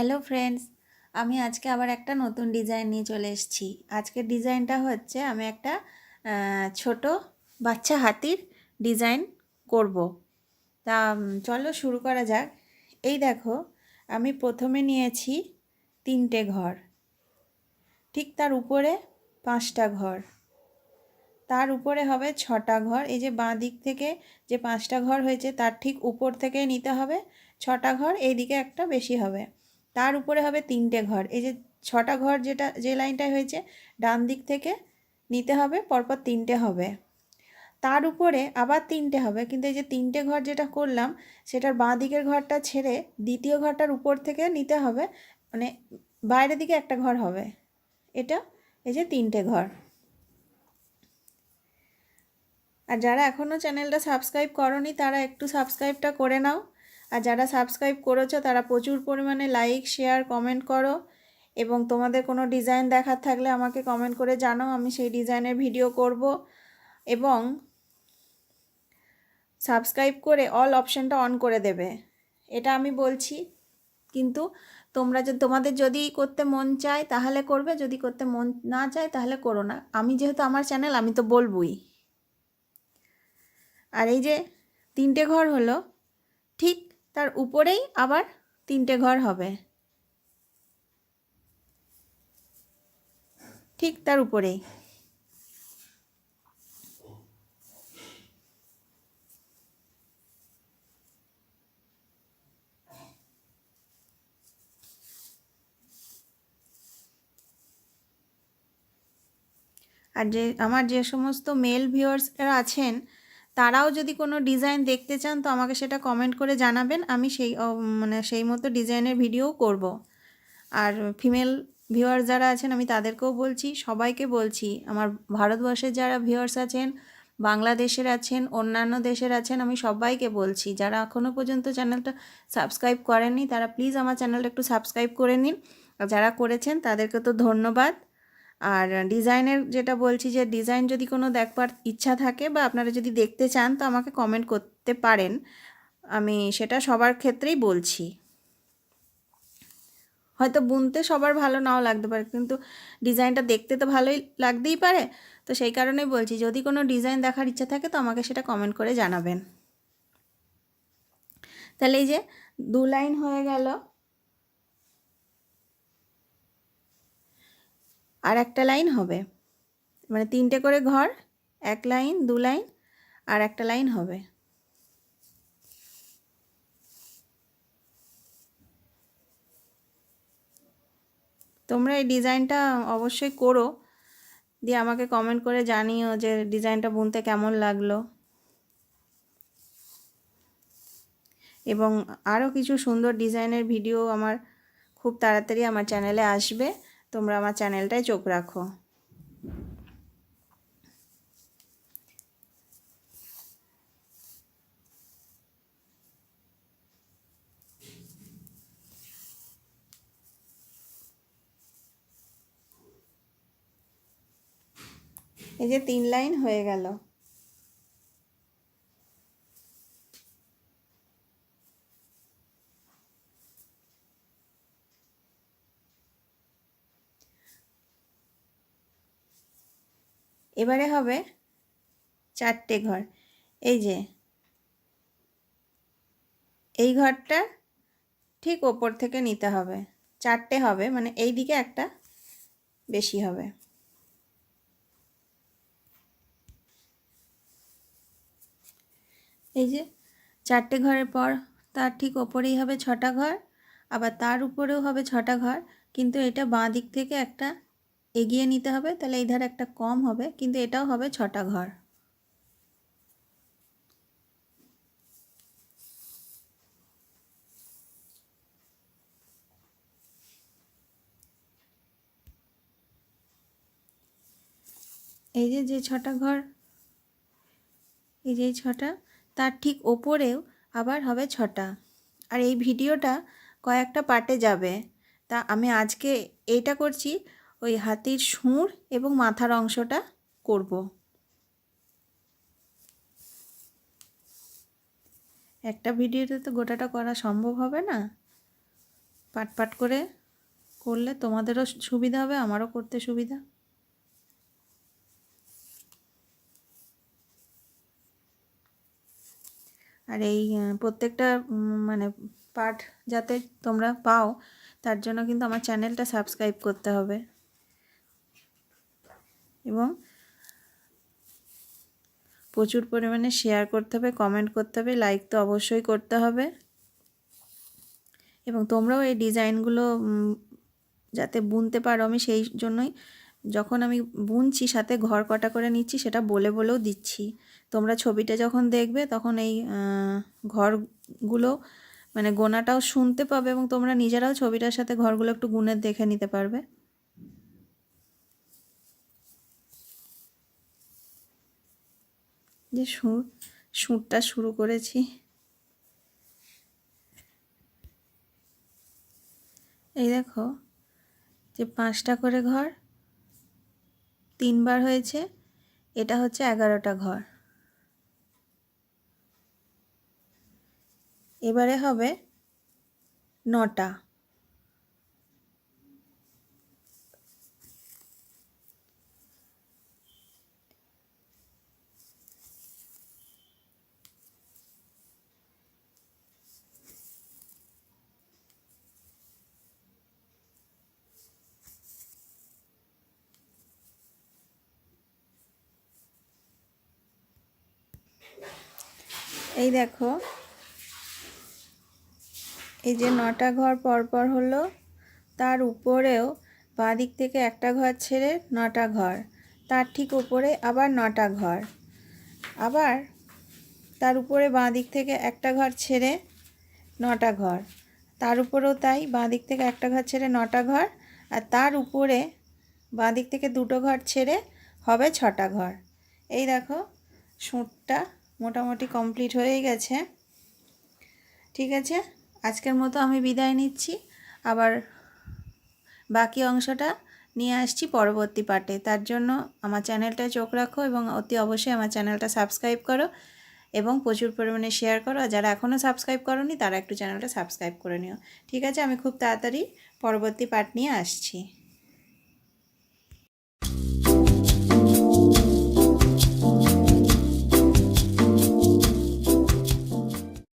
Hello friends, আমি আজকে আবার একটা নতুন ডিজাইন নিয়ে চলে এসেছি। আজকের ডিজাইনটা হচ্ছে আমি একটা ছোট বাচ্চা হাতির ডিজাইন করব। তা চলো শুরু করা যাক। এই দেখো, আমি প্রথমে নিয়েছি তিনটে ঘর। ঠিক তার উপরে পাঁচটা ঘর। তার উপরে হবে ছটা ঘর। এই যে বাঁ দিক থেকে যে পাঁচটা ঘর হয়েছে, তার ঠিক উপর থেকে নিতে হবে। ছটা ঘর, এইদিকে একটা বেশি হবে। তার উপরে হবে তিনটে ঘর। এই যে ছটা ঘর যেটা, যে লাইনটায় হয়েছে, ডান দিক থেকে নিতে হবে, পরপর তিনটে হবে। তার উপরে আবার তিনটে হবে, কিন্তু এই যে তিনটে ঘর যেটা করলাম, সেটার বাঁ দিকের ঘরটা ছেড়ে দ্বিতীয় ঘরটার উপর থেকে নিতে হবে মানে বাইরের দিকে একটা ঘর হবে। এটা এই যে তিনটে ঘর। আর যারা এখনও চ্যানেলটা সাবস্ক্রাইব করনি, তারা একটু সাবস্ক্রাইবটা করে নাও। আর যারা সাবস্ক্রাইব করেছ, তারা প্রচুর পরিমাণে লাইক শেয়ার কমেন্ট করো। এবং তোমাদের কোনো ডিজাইন দেখার থাকলে আমাকে কমেন্ট করে জানাও, আমি সেই ডিজাইনের ভিডিও করব। এবং সাবস্ক্রাইব করে অল অপশানটা অন করে দেবে। এটা আমি বলছি, কিন্তু তোমরা যদি তোমাদের যদি করতে মন চায়, তাহলে করবে, যদি করতে মন না চায়, তাহলে করো না। আমি যেহেতু আমার চ্যানেল আমি তো বলবই। আর এই যে তিনটে ঘর হলো, ঠিক তার উপরেই আবার তিনটে ঘর হবে। ঠিক তার উপরেই। আর যে, আমার যে সমস্ত মেল ভিউয়ার্সরা আছেন তারাও যদি কোনো ডিজাইন দেখতে চান, তো আমাকে সেটা কমেন্ট করে জানাবেন। আমি সেই মানে সেই মতো ডিজাইনের ভিডিও করব। আর ফিমেল ভিউয়ার্স যারা আছেন, আমি তাদেরকেও বলছি, সবাইকে বলছি, আমার ভারতবর্ষের যারা ভিউয়ার্স আছেন, বাংলাদেশের আছেন, অন্যান্য দেশের আছেন, আমি সবাইকে বলছি, যারা এখনও পর্যন্ত চ্যানেলটা সাবস্ক্রাইব করেননি, তারা প্লিজ আমার চ্যানেলটা একটু সাবস্ক্রাইব করে নিন। যারা করেছেন, তাদেরকে তো ধন্যবাদ। আর ডিজাইনের যেটা বলছি যে ডিজাইন যদি কোনো দেখবার ইচ্ছা থাকে বা আপনারা যদি দেখতে চান, তো আমাকে কমেন্ট করতে পারেন। আমি সেটা সবার ক্ষেত্রেই বলছি। হয়তো বুনতে সবার ভালো নাও লাগতে পারে, কিন্তু ডিজাইনটা দেখতে তো ভালোই লাগতেই পারে। তো সেই কারণেই বলছি, যদি কোনো ডিজাইন দেখার ইচ্ছা থাকে, তো আমাকে সেটা কমেন্ট করে জানাবেন। তাহলে এই যে দু লাইন হয়ে গেল। আর একটা লাইন হবে। মানে তিনটে করে ঘর, এক লাইন, দু লাইন, আর একটা লাইন হবে। তোমরা এই ডিজাইনটা অবশ্যই করো। দিয়ে আমাকে কমেন্ট করে জানিও যে ডিজাইনটা বুনতে কেমন লাগল। এবং আরও কিছু সুন্দর ডিজাইনের ভিডিও আমার খুব তাড়াতাড়ি আমার চ্যানেলে আসবে। তোমরা আমার চ্যানেলটায় চোখ রাখো। এই যে তিন লাইন হয়ে গেল। এবারে হবে চারটে ঘর। এই যে, এই ঘরটা ঠিক ওপর থেকে নিতে হবে। চারটে হবে মানে এই দিকে একটা বেশি হবে। এই যে, চারটে ঘরের পর তার ঠিক ওপরেই হবে ছটা ঘর, আবার তার উপরেও হবে ছটা ঘর, কিন্তু এটা বাঁ দিক থেকে একটা এগিয়ে নিতে হবে, তাহলে এই ধারে একটা কম হবে, কিন্তু এটাও হবে ছটা ঘর। এই যে যে ছটা ঘর, এই যে ছটা, তার ঠিক ওপরেও আবার হবে ছটা। আর এই ভিডিওটা কয়েকটা পার্টে যাবে। তা আমি আজকে এইটা করছি ওই হাতির সুর এবং মাথার অংশটা করব। একটা ভিডিওতে তো গোটাটা করা সম্ভব হবে না। পাট পাট করে করলে তোমাদেরও সুবিধা হবে, আমারও করতে সুবিধা। আর এই প্রত্যেকটা মানে পার্ট যাতে তোমরা পাও, তার জন্য কিন্তু আমার চ্যানেলটা সাবস্ক্রাইব করতে হবে। এবং প্রচুর পরিমাণে শেয়ার করতে হবে কমেন্ট করতে হবে লাইক তো অবশ্যই করতে হবে। এবং তোমরাও এই ডিজাইনগুলো যাতে বুনতে পারো, আমি সেই জন্যই যখন আমি বুনছি, সাথে ঘর কটা করে নিচ্ছি, সেটা বলে বলেও দিচ্ছি। তোমরা ছবিটা যখন দেখবে, তখন এই ঘরগুলো মানে গোনাটাও শুনতে পাবে এবং তোমরা নিজেরাও ছবিটার সাথে ঘরগুলো একটু গুনে দেখে নিতে পারবে। যে সুর সুরটা শুরু করেছি। এই দেখো, যে পাঁচটা করে ঘর, তিনবার হয়েছে, এটা হচ্ছে এগারোটা ঘর। এবারে হবে নটা। এই দেখো। এই যে নটা ঘর পরপর হলো, তার উপরেও বাঁ দিক থেকে একটা ঘর ছেড়ে নটা ঘর, তার ঠিক উপরে আবার নটা ঘর। আবার তার উপরে বাঁ দিক থেকে একটা ঘর ছেড়ে নটা ঘর, তার উপরেও তাই দিক থেকে একটা ঘর ছেড়ে নটা ঘর, আর তার উপরে দিক থেকে দুটো ঘর ছেড়ে হবে ছটা ঘর। এই দেখো সুঁটটা মোটামুটি কমপ্লিট হয়ে গেছে। ঠিক আছে? আজকের মতো আমি বিদায় নিচ্ছি। আবার বাকি অংশটা নিয়ে আসছি পরবর্তী পার্টে। তার জন্য আমার চ্যানেলটায় চোখ রাখো এবং অতি অবশ্যই আমার চ্যানেলটা সাবস্ক্রাইব করো এবং প্রচুর পরিমাণে শেয়ার করো। আর যারা এখনও সাবস্ক্রাইব করোনি, তারা একটু চ্যানেলটা সাবস্ক্রাইব করে নিও। ঠিক আছে? আমি খুব তাড়াতাড়ি পরবর্তী পার্ট নিয়ে আসছি।